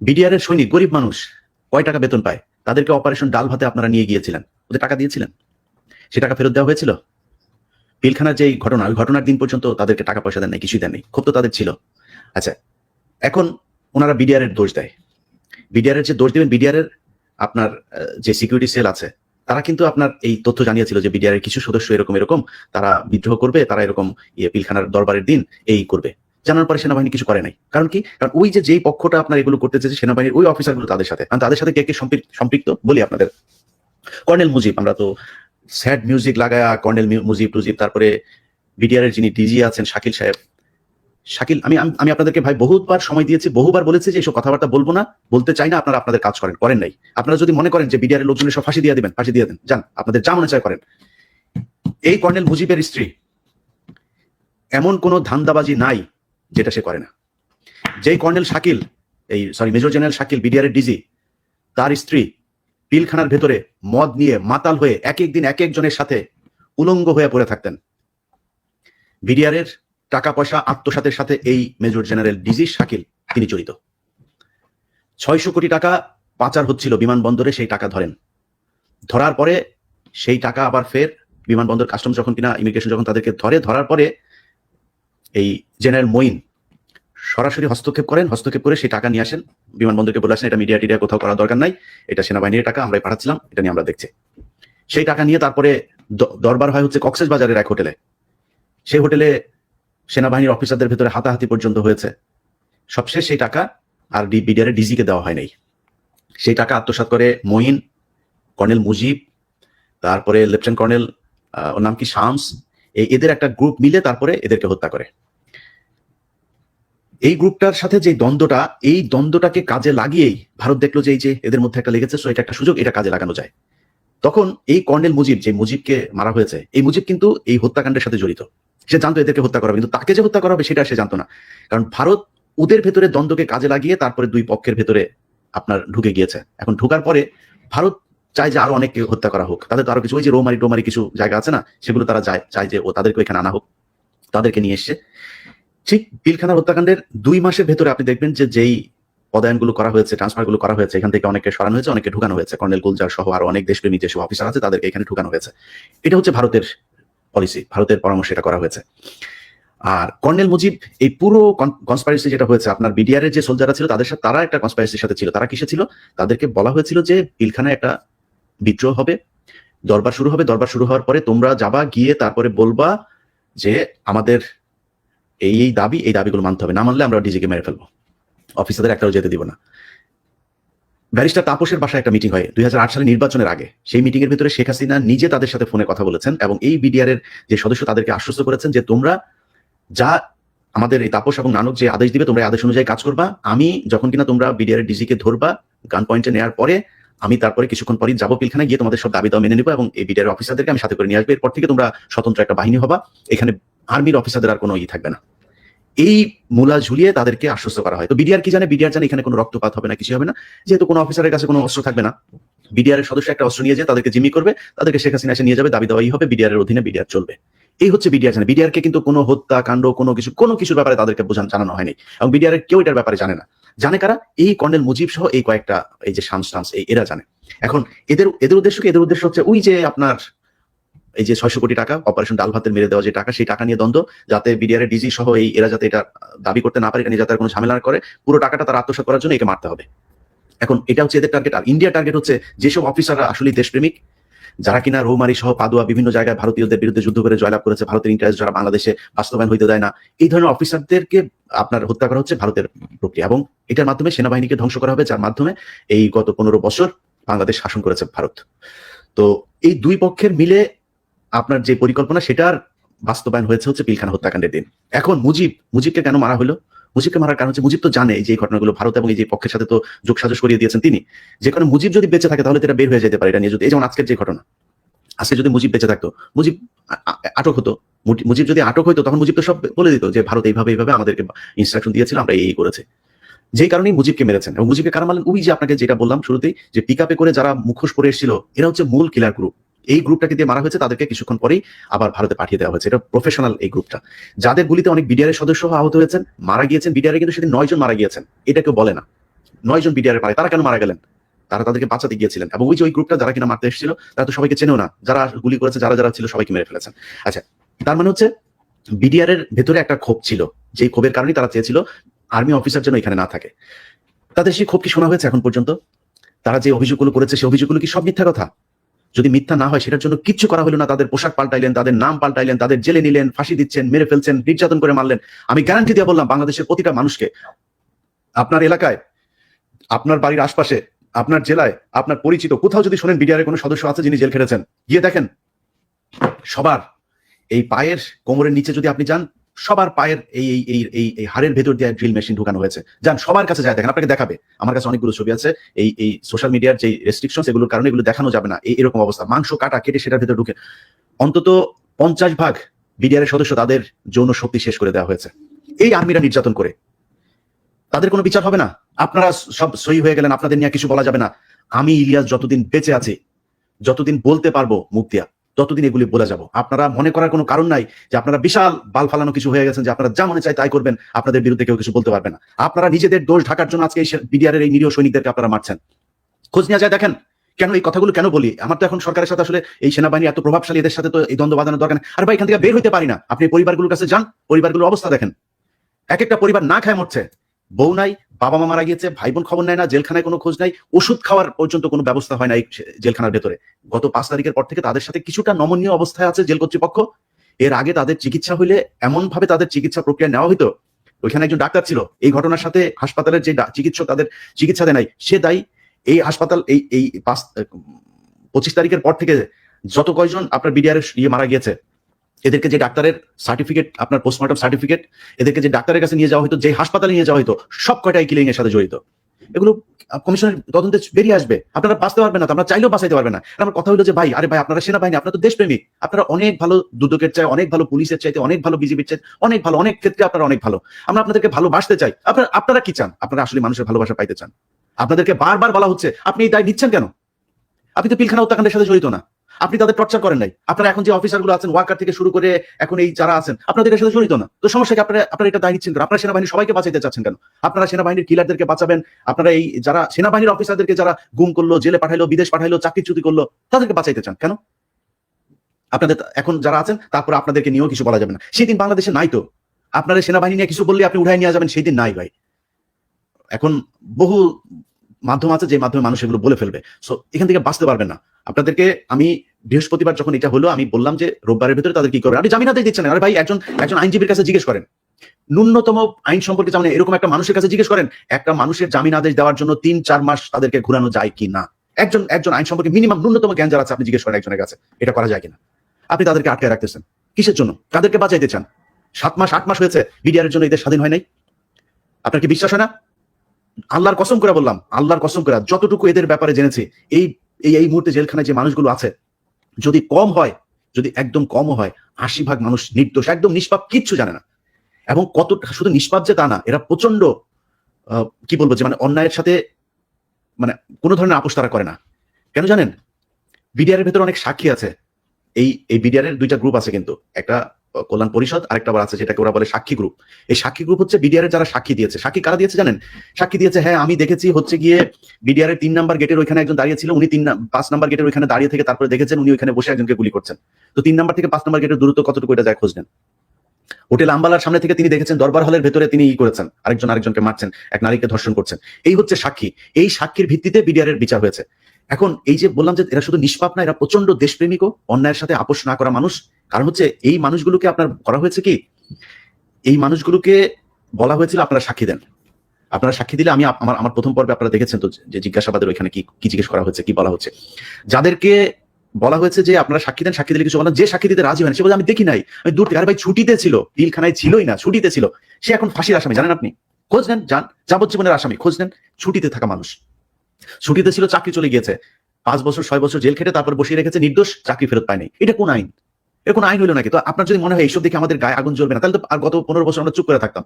BDR এর সৈনিক, গরিব মানুষ কয় টাকা বেতন পায়? তাদেরকে অপারেশন ডাল ভাতে আপনারা নিয়ে গিয়েছিলেন। ওদের টাকা দিয়েছিলেন। সে টাকা ফেরত দেওয়া হয়েছিল? পিলখানার যে ঘটনা, ওই ঘটনার দিন পর্যন্ত তাদেরকে টাকা পয়সা দেন নাই, কিছুই দেন নাই। খুব তো তাদের ছিল। আচ্ছা এখন ওনারা বিডিআর এর দোষ দেয়। বিডিআর এর যে দোষ দেবেন বিডিআর এর আপনার যে সিকিউরিটি সেল আছে, তারা কিন্তু আপনার এই তথ্য জানিয়েছিল যে বিডিআর এর কিছু সদস্য এরকম এরকম, তারা বিদ্রোহ করবে, তারা এরকম ইয়ে পিলখানার দরবারের দিন এই করবে। জানার পরে সেনাবাহিনী কিছু করে নাই। কারণ কি? কারণ ওই যে যেই পক্ষটা আপনার এগুলো করতে চেয়েছে সেনাবাহিনীর ওই অফিসারগুলো তাদের সাথে। কারণ তাদের সাথে কে কে সম্পৃক্ত বলি আপনাদের। কর্নেল মুজিব, আমরা তো স্যাড মিউজিক লাগায়া কর্নেল মুজিব টুজিব, তারপরে বিডিআর এর যিনি ডিজি আছেন, শাকিল সাহেব। শাকিল, আমি- আমি আপনাদেরকে ভাই বহুবার সময় দিয়েছি, বহুবার বলেছি যে এসব কথাবার্তা বলব না, বলতে চাই না, আপনারা আপনাদের কাজ করেন করেন নাই। আপনারা যদি মনে করেন যে বিডিআর এর লোকজনের সব ফাঁসি দিয়ে দিবেন, ফাঁসি দিয়ে দেন, যান, আপনাদের যা মনে চায় করেন। এই কর্নেল মুজিবের স্ত্রী, এমন কোনো ধান্দাবাজি নাই যেটা সে করে না। যেই কর্নেল শাকিল, এই সরি মেজর জেনারেল শাকিল বিডিআরের ডিজি তার স্ত্রী পিলখানার ভেতরে মদ নিয়ে মাতাল হয়ে এক এক দিন এক একজনের সাথে উলঙ্গ হয়ে পড়ে থাকতেন। বিডিআর এর টাকা পয়সা আত্মসাতের সাথে এই মেজর জেনারেল ডিজি শাকিল, তিনি জড়িত। ছয়শো কোটি টাকা পাচার হচ্ছিল বিমানবন্দরে, সেই টাকা ধরেন। ধরার পরে সেই টাকা আবার ফের বিমানবন্দর কাস্টমস যখন কিনা, ইমিগ্রেশন যখন তাদেরকে ধরে, ধরার পরে এই জেনারেল মঈন সরাসরি হস্তক্ষেপ করেন, হস্তক্ষেপ করে সেই টাকা নিয়ে আসেন। বিমানবন্দরকে বলে আসেন, এটা মিডিয়া টিডিয়া কোথাও করা দরকার নাই, এটা সেনাবাহিনীর টাকা, আমরাই পাঠাচ্ছিলাম, এটা নিয়ে আমরা দেখছি। সেই টাকা নিয়ে তারপরে দরবার হয় হচ্ছে কক্সেস বাজারের এক হোটেলে। সেই হোটেলে সেনাবাহিনীর অফিসারদের ভেতরে হাতাহাতি পর্যন্ত হয়েছে। সবশেষ সেই টাকা আর বিডিআর ডিজিকে দেওয়া হয় নাই। সেই টাকা আত্মসাৎ করে মঈন, কর্নেল মুজিব, তারপরে লেফটেন্যান্ট কর্নেল ওর নাম কি? শামস এদের একটা গ্রুপ মিলে তারপরে এদেরকে হত্যা করে। এই গ্রুপটার সাথে যে দ্বন্দ্বটা, এই দ্বন্দ্বটাকে কাজে লাগিয়েই ভারত দেখল যে এই যে এদের মধ্যে একটা লেগেছে সো এটা একটা সুযোগ, এটা কাজে লাগানো যায়। তখন এই কর্নেল মুজিব, যে মুজিবকে মারা হয়েছে, এই মুজিব কিন্তু এই হত্যাকাণ্ডের সাথে জড়িত। সে জানতো এদেরকে হত্যা করা কিন্তু তাকে যে হত্যা করা হবে সেটা সে জানতো না। কারণ ভারত ওদের ভেতরে দ্বন্দ্বকে কাজে লাগিয়ে তারপরে দুই পক্ষের ভেতরে আপনার ঢুকে গিয়েছে। এখন ঢুকার পরে ভারত চায় যে আরও অনেককে হত্যা করা হোক। তাদের তো আরও কিছু, ওই যে রোমারি টোমারি কিছু জায়গা আছে না, সেগুলো তারা চায় চায় যে ও তাদেরকে এখানে আনা হোক, তাদেরকে নিয়ে এসছে। ঠিক পিলখানার হত্যাকাণ্ডের দুই মাসের ভেতরে আপনি দেখবেন যে যেই পদায়নগুলো করা হয়েছে ট্রান্সফারগুলো করা হয়েছে, এখান থেকে অনেকে সরানো হয়েছে অনেকে ঢুকানো হয়েছে। কর্নেল গুলজার সহ আরও অনেক দেশপ্রেমী যেসব অফিসার আছে, তাদেরকে এখানে ঢুকানো হয়েছে। এটা হচ্ছে ভারতের পলিসি ভারতের পরামর্শ এটা করা হয়েছে। আর কর্নেল মুজিব, এই পুরো কনসপাইরেসি যেটা হয়েছে, আপনার বিডিআর এর যে সোলজাররা ছিল, তাদের সাথে তারা একটা কনসপাইরেসির সাথে ছিল, তারা কিসে ছিল? তাদেরকে বলা হয়েছিল যে পিলখানায় একটা বিদ্রোহ হবে, দরবার শুরু হবে, দরবার শুরু হওয়ার পরে তোমরা যাবা, গিয়ে তারপরে বলবা যে আমাদের এই এই দাবি, এই দাবিগুলো মানতে হবে। না মানলে আমরা ডিজিকে মেরে ফেলব। অফিসারদের একটাও যেতে দিব না। ব্যারিস্টার তাপসের বাসায় একটা মিটিং হয় দুই হাজার আট সালে নির্বাচনের আগে। সেই মিটিং এর ভিতরে শেখ হাসিনা নিজে তাদের সাথে ফোনে কথা বলেছেন এবং এই বিডিআর এর যে সদস্য তাদেরকে আশ্বস্ত করেছেন যে তোমরা যা আমাদের এই তাপস এবং নানক যে আদেশ দিবে, তোমরা আদেশ অনুযায়ী কাজ করবা। আমি যখন কিনা তোমরা বিডিআর ডিজিকে ধরবা গান পয়েন্টে নেওয়ার পরে আমি তারপরে কিছুক্ষণ পরই যাব পিলখানায়, গিয়ে তোমাদের সব দাবি দাওয়া মেনে নিবো এবং এই বিডিআর অফিসারদেরকে আমি সাথে করে নিয়ে আসব। এরপর থেকে তোমরা স্বতন্ত্র একটা বাহিনী হবা। এখানে আর্মির অফিসারদের আর কোনো ই থাকবে না। এই মূলা ঝুলিয়ে তাদেরকে আশ্বস্ত করা হয়। তো বিডিআর কি জানে? বিডিআর জানে এখানে কোনো রক্তপাত হবে না কিছু হবে না। যেহেতু কোনো অফিসারের কাছে কোনো অস্ত্র থাকবে না। বিডিআর এর সদস্য একটা অস্ত্র নিয়ে যায় তাদেরকে জিম্মি করবে। তাদেরকে শেখ হাসিনা এসে নিয়ে যাবে দাবি দেওয়াই হবে বিডিআর এর অধীনে বিডিআর চলবে। এই হচ্ছে বিডিআর জানে। বিডিআর কে কিন্তু কোনো হত্যা, কাণ্ড, কোনো কিছু, কোনো কিছুর ব্যাপারে তাদেরকে বোঝান, জানানো হয়নি। এবং বিডিআর এর কেউ এটার ব্যাপারে জানে না। জানে কারা? এই কর্নেল মুজিব সহ এই কয়েকটা, এই যে শামস টামস এই এরা জানে। এখন এদের এদের উদ্দেশ্য কি? এদের উদ্দেশ্য হচ্ছে ওই যে আপনার, এই যে ছয়শো কোটি টাকা অপারেশন ডাল ভাতের মেরে দেওয়া যে টাকা, সেই টাকা নিয়ে দ্বন্দ্ব, যাতে বিডিআর ডিজি সহ এই এরা যাতে এটা দাবি করতে না পারে, এটা নিয়ে যাতে কোনো ঝামেলা করে, পুরো টাকাটা তারা আত্মসাৎ করার জন্য একে মারতে হবে। এখন এটা হচ্ছে এদের টার্গেট আর ইন্ডিয়ার টার্গেট হচ্ছে যেসব অফিসাররা আসলে দেশপ্রেমিক যারা কিনা রৌমারি সহ পাদুয়া বিভিন্ন জায়গায় ভারতীয়দের বিরুদ্ধে যুদ্ধ করে জয়লাভ করেছে, ভারতের ইন্টারেস্ট যারা বাংলাদেশে বাস্তবায়ন হইতে দেয় না, এই ধরনের অফিসারদেরকে আপনার হত্যা করা হচ্ছে ভারতের প্রক্রিয়া এবং এটার মাধ্যমে সেনাবাহিনীকে ধ্বংস করা হবে, যার মাধ্যমে এই গত পনেরো বছর বাংলাদেশ শাসন করেছে ভারত। তো এই দুই পক্ষের মিলে আপনার যে পরিকল্পনা, সেটার বাস্তবায়ন হয়েছে হচ্ছে পিলখানা হত্যাকাণ্ডের দিন। এখন মুজিব, মুজিবকে কেন মারা হলো? মুজিবকে মারার কারণ হচ্ছে মুজিব তো জানে যে ঘটনাগুলো ভারত এবং এই যে পক্ষের সাথে তো যোগ সাজস করিয়ে দিয়েছেন তিনি। যে কারণে মুজিব যদি বেঁচে থাকে তাহলে এটা বের হয়ে যেতে পারে, এটা নিয়ে যদি এই যেমন আজকের যে ঘটনা। আজকে যদি মুজিব বেঁচে থাকতো, মুজিব আটক হতো মুজিব যদি আটক হতো তখন মুজিব তো সব বলে দিত যে ভারত এইভাবে এইভাবে আমাদেরকে ইনস্ট্রাকশন দিয়েছিল, আমরা এই করেছে। যেই কারণেই মুজিবকে মেরেছেন। এবং মুজিবকে কারা মারলেন ওই যে আপনাকে যেটা বললাম শুরুতেই, যে পিক করে যারা মুখোশ পরে এসেছিল, এরা হচ্ছে মূল কিলার গ্রুপ এই গ্রুপটাকে দিয়ে মারা হয়েছে, তাদেরকে কিছুক্ষণ পরেই আবার ভারতে পাঠিয়ে দেওয়া হয়েছে। এটা প্রফেশনাল এই গ্রুপটা। যাদের গুলিতে অনেক বিডিআর সদস্য আহত হয়েছেন, মারা গিয়েছেন বিডিআর কিন্তু সেদিন নয় জন মারা গিয়েছেন। এটা কেউ বলে না। নয় জন বিডিআর মারে তারা কেন মারা গেলেন? তারা তাদেরকে বাঁচাতে গিয়েছিলেন। এবং ওই যে ওই গ্রুপটা যারা কিনা মারতে এসেছিল, তারা তো সবাইকে চেনেও না। যারা গুলি করেছে, যারা যারা ছিল, সবাইকে মেরে ফেলেছেন। আচ্ছা তার মানে হচ্ছে বিডিআর এর ভেতরে একটা ক্ষোভ ছিল। যেই ক্ষোভের কারণে তারা চেয়েছিল আর্মি অফিসার যেন এখানে না থাকে। তাদের সেই ক্ষোভ কি শোনা হয়েছে এখন পর্যন্ত? তারা যে অভিযোগগুলো করেছে, সেই অভিযোগগুলো কি সব মিথ্যা কথা? যদি মিথ্যা না হয়, সেটার জন্য কিচ্ছু করা হলো না। তাদের পোশাক পাল্টাইলেন, তাদের নাম পাল্টাইলেন, তাদের জেলে নিলেন, ফাঁসি দিচ্ছেন, মেরে ফেলছেন, নির্যাতন করে মারলেন। আমি গ্যারান্টি দিয়ে বললাম, বাংলাদেশের প্রতিটা মানুষকে, আপনার এলাকায়, আপনার বাড়ির আশপাশে, আপনার জেলায়, আপনার পরিচিত, কোথাও যদি শোনেন বিডিআর কোনো সদস্য আছে যিনি জেল খেটেছেন, গিয়ে দেখেন, সবার এই পায়ের কোমরের নিচে যদি আপনি যান সবার পায়ের এই এই এই এই হাড়ের ভেতর দিয়ে ড্রিল মেশিন ঢুকানো হয়েছে। যান, সবার কাছে যায়, দেখেন, আপনাকে দেখাবে। আমার কাছে অনেকগুলো ছবি আছে। এই এই সোশ্যাল মিডিয়ার যে রেস্ট্রিকশন এগুলোর কারণে এগুলো দেখানো যাবে না। এই, এরকম অবস্থা। মাংস কাটা, কেটে সেটার ভেতর ঢুকে অন্তত পঞ্চাশ ভাগ বিডিআর সদস্য তাদের যৌন শক্তি শেষ করে দেওয়া হয়েছে। এই আর্মিরা নির্যাতন করে। তাদের কোনো বিচার হবে না। আপনারা সব সই হয়ে গেলেন, আপনাদের নিয়ে কিছু বলা যাবে না। আমি ইলিয়াস যতদিন বেঁচে আছি, যতদিন বলতে পারব মুখ দিয়া। ততদিন এগুলি বলে যাব। আপনারা মনে করার কোনো কারণ নাই যে আপনারা বিশাল বাল ফালানো কিছু হয়ে গেছেন যে আপনারা যা মনে চায় তাই করবেন, আপনাদের বিরুদ্ধে কেউ কিছু বলতে পারবে না। আপনারা নিজেদের দোষ ঢাকার জন্য আজকে এই এই নিরীহ সৈনিকদেরকে আপনারা মারছেন। খোঁজ নেওয়া যায়, দেখেন কেন এই কথাগুলো কেন বলি? আমার তো এখন সরকারের সাথে আসলে এই সেনাবাহিনী এত প্রভাবশালী, এদের সাথে তো এই দ্বন্দ্ব বাঁধানোর দরকার আর ভাই, এখান থেকে বের হইতে পারি না। আপনি পরিবারগুলোর কাছে যান, পরিবারগুলোর অবস্থা দেখেন। এক একটা পরিবার না খায় মরছে। বউ নাই বাবা মা মারা গিয়েছে ভাই বোন খবর নেয় না, জেলখানায় কোনো খোঁজ নাই, ওষুধ খাওয়ার পর্যন্ত কোনো ব্যবস্থা হয় না এই জেলখানার ভেতরে। গত পাঁচ তারিখের পর থেকে তাদের সাথে কিছুটা নমনীয় অবস্থায় আছে জেল কর্তৃপক্ষ। এর আগে তাদের চিকিৎসা হইলে এমন ভাবে তাদের চিকিৎসা প্রক্রিয়া নেওয়া হইতো। ওইখানে একজন ডাক্তার ছিল। এই ঘটনার সাথে হাসপাতালের যে চিকিৎসক তাদের চিকিৎসা দেয় নাই, সে দায়ী। এই হাসপাতাল, এই এই পাঁচ পঁচিশ তারিখের পর থেকে যত কয়জন আপনার বিডিআর ইয়ে মারা গিয়েছে এদেরকে যে ডাক্তারের সার্টিফিকেট আপনার পোস্টমর্টম সার্টিফিকেট এদেরকে যে ডাক্তারের কাছে নিয়ে যাওয়া হতো যে হাসপাতালে নিয়ে যাওয়া হতো সব কয়টা কিলিং এর সাথে জড়িত। এগুলো কমিশনের তদন্তে বেরিয়ে আসবে। আপনারা বাঁচতে পারবেন না আপনারা চাইলেও বাঁচাইতে পারবেন না। আমার কথা হলো যে, ভাই, আরে ভাই, আপনারা সেনাবাহিনী, আপনারা তো দেশপ্রেমিক। আপনারা অনেক ভালো দুদকের চাই, অনেক ভালো পুলিশের চাইতে, অনেক ভালো বিজেপির চাই, অনেক ভালো, অনেক ক্ষেত্রে আপনারা অনেক ভালো। আমরা আপনাদেরকে ভালোবাসতে চাই। আপনারা আপনারা কি চান? আপনারা আসলে মানুষের ভালোবাসা পাইতে চান। আপনাদেরকে বারবার বলা হচ্ছে, আপনি এই দায় নিচ্ছেন কেন? আপনি তো পিলখানা হত্যাকাণ্ডের সাথে জড়িত না। আপনি তাদের টর্চার করেন নাই। আপনারা এখন যে অফিসারগুলো আছেন, ওয়ার্কার থেকে শুরু করে এখন এই যারা আছেন, আপনাদের সাথে জড়িত না। তো সমস্যা কি? আপনারা আপনারা এটা দায় নিচ্ছেন আপনারা সেনাবাহিনী সবাইকে বাঁচাইতে চাচ্ছেন কেন? আপনারা সেনাবাহিনীর কিলারদেরকে বাঁচাবেন? আপনারা এই যারা সেনাবাহিনীর অফিসারদেরকে যারা গুম করল, জেলে পাঠাইলো, বিদেশ পাঠাইলো, চাকরিচ্যুতি করল, তাদেরকে বাঁচাইতে চান কেন? আপনাদের এখন যারা আছেন, তারপরে আপনাদেরকে নিয়েও কিছু বলা যাবে না। সেদিন বাংলাদেশে নাই তো। আপনারা সেনাবাহিনী নিয়ে কিছু বললে আপনি উঠাই নিয়ে যাবেন সেই দিন নাই ভাই। এখন বহু মাধ্যম আছে যে মাধ্যমে মানুষ এগুলো বলে ফেলবে। সো এখান থেকে বাঁচতে পারবেন না। আপনাদেরকে আমি বৃহস্পতিবার যখন এটা হলো, আমি বললাম যে রোববারের ভিতরে তাদের কি করবেন আপনি জামিন আদেশ দিচ্ছেন আরে ভাই, একজন একজন আইনজীবীর কাছে জিজ্ঞেস করেন। ন্যূনতম আইন সম্পর্কে জানেন এরকম একটা মানুষের কাছে জিজ্ঞেস করেন, একটা মানুষের জামিন আদেশ দেওয়ার জন্য তিন, চার মাস তাদেরকে ঘুরানো যায় কি না? একজন একজন আইন সম্পর্কে মিনিমাম ন্যূনতম জ্ঞান যারা আপনি জিজ্ঞেস করেন একজনের কাছে, এটা করা যায় কিনা? আপনি তাদেরকে আটকে রাখতেছেন। কিসের জন্য? তাদেরকে বাঁচাইতে চান? সাত মাস, আট মাস হয়েছে বিডিআর জন্য এদের স্বাধীন হয় নাই? আপনার কি বিশ্বাস হয় না? আল্লাহর কসম করে বললাম, আল্লাহর কসম করে, যতটুকু এদের ব্যাপারে জেনেছি এই এই মুহূর্তে জেলখানায় যে মানুষগুলো আছে যদি কম হয়, যদি একদম কম হয়, আশি ভাগ মানুষ নির্দোষ, একদম নিষ্পাপ, কিচ্ছু জানে না। এবং কত, শুধু নিষ্পাপ যে তা না, এরা প্রচণ্ড কি বলব যে মানে অন্যায়ের সাথে মানে কোনো ধরনের আপোষ তারা করে না। কেন জানেন? বিডিআর এর ভেতরে অনেক সাক্ষী আছে। এই এই বিডিআর এর দুইটা গ্রুপ আছে কিন্তু। একটা কল্যাণ পরিষদ, আরেকটা আবার আছে যেটাকে ওরা বলে সাক্ষী গ্রুপ এই সাক্ষী গ্রুপ হচ্ছে বিডিআর এর যারা সাক্ষী দিয়েছে। সাক্ষী কারা দিয়েছে জানেন? সাক্ষী দিয়েছে হ্যাঁ আমি দেখেছি হচ্ছে গিয়ে বিডিআর এর তিন নাম্বার গেটের ওইখানে একজন দাঁড়িয়ে ছিল, উনি তিন পাঁচ নাম্বার গেটের ওইখানে দাঁড়িয়ে থেকে তারপরে দেখেছেন উনি ওইখানে বসে একজনকে গুলি করছেন। তো তিন নাম্বার থেকে পাঁচ নাম্বার গেটের দূরত্ব কতটুকু এটা যায় খোঁজ নেন। হোটেল আম্বালার সামনে থেকে তিনি দেখেছেন, দরবার হলের ভেতরে তিনি ই করেছেন, আরেকজন আরেকজনকে মারছেন, এক নারীকে ধর্ষণ করছেন। এই হচ্ছে সাক্ষী। এই সাক্ষীর ভিত্তিতে বিডিআর এর বিচার হয়েছে। এখন এই যে বললাম যে এরা শুধু নিষ্পাপ না, এরা প্রচণ্ড দেশপ্রেমিকও, অন্যায়ের সাথে আপোষ না করা মানুষ। কারণ হচ্ছে এই মানুষগুলোকে আপনার করা হয়েছে কি, এই মানুষগুলোকে বলা হয়েছিল আপনারা সাক্ষী দেন। আপনারা সাক্ষী দিলে আমি আমার আমার প্রথম পর্বে আপনারা দেখেছেন তো যে জিজ্ঞাসাবাদের ওইখানে কি কি জিজ্ঞেস করা হয়েছে, কি বলা হচ্ছে। যাদেরকে বলা হয়েছে যে আপনারা সাক্ষী দেন, সাক্ষী দিলে কিছু বলেন যে সাক্ষী দিতে রাজি হয় সে বলে আমি দেখি নাই। আমি দূর থেকে আরে ভাই, ছুটিতে ছিল পিলখানায় ছিলই না, ছুটিতে ছিল। সে এখন ফাঁসির আসামি, জানেন আপনি? খোঁজ নেন, যান, যাবজ্জীবনের আসামি, খোঁজ নেন, ছুটিতে থাকা মানুষ। ছুটিতে ছিল, চাকরি চলে গিয়েছে। পাঁচ বছর, ছয় বছর জেল খেটে তারপর বসিয়ে রেখেছে, নির্দোষ, চাকরি ফেরত পায়নি। এটা কোন আইন? এর কোন আইন হলো নাকি? তো আপনার যদি মনে হয় এইসব দেখে আমাদের গায়ে আগুন জ্বলবে না, তাহলে তো আর গত পনেরো বছর আমরা চুপ করে থাকতাম।